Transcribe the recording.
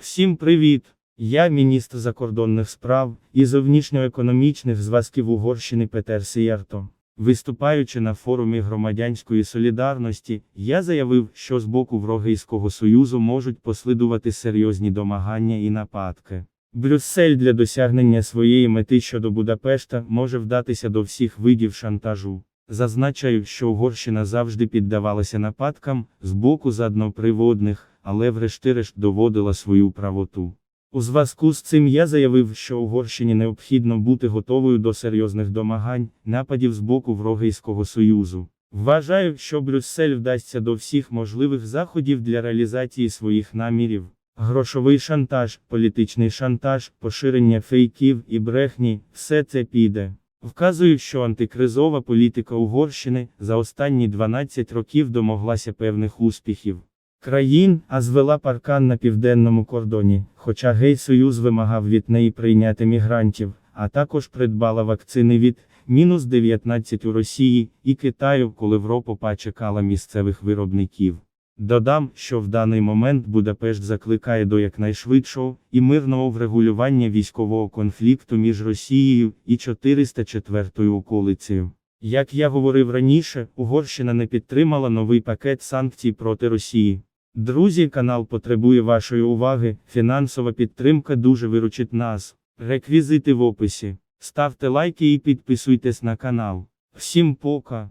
Всім привіт! Я міністр закордонних справ і зовнішньоекономічних зв'язків Угорщини Петер Сіярто. Виступаючи на форумі громадянської солідарності, я заявив, що з боку Врогийського союзу можуть послідувати серйозні домагання і нападки. Брюссель для досягнення своєї мети щодо Будапешта може вдатися до всіх видів шантажу. Зазначаю, що Угорщина завжди піддавалася нападкам з боку задноприводних, але врешті-решт доводила свою правоту. У зв'язку з цим я заявив, що Угорщині необхідно бути готовою до серйозних домагань, нападів з боку Врогийського союзу. Вважаю, що Брюссель вдасться до всіх можливих заходів для реалізації своїх намірів. Грошовий шантаж, політичний шантаж, поширення фейків і брехні все це піде. Вказую, що антикризова політика Угорщини за останні 12 років домоглася певних успіхів. Країн, а звела паркан на південному кордоні, хоча Гей-Союз вимагав від неї прийняти мігрантів, а також придбала вакцини від мінус 19 у Росії і Китаю, коли Європа чекала місцевих виробників. Додам, що в даний момент Будапешт закликає до якнайшвидшого і мирного врегулювання військового конфлікту між Росією і 404 околицею. Як я говорив раніше, Угорщина не підтримала новий пакет санкцій проти Росії. Друзі, канал потребує вашої уваги, фінансова підтримка дуже виручить нас. Реквізити в описі. Ставте лайки і підписуйтесь на канал. Всім пока!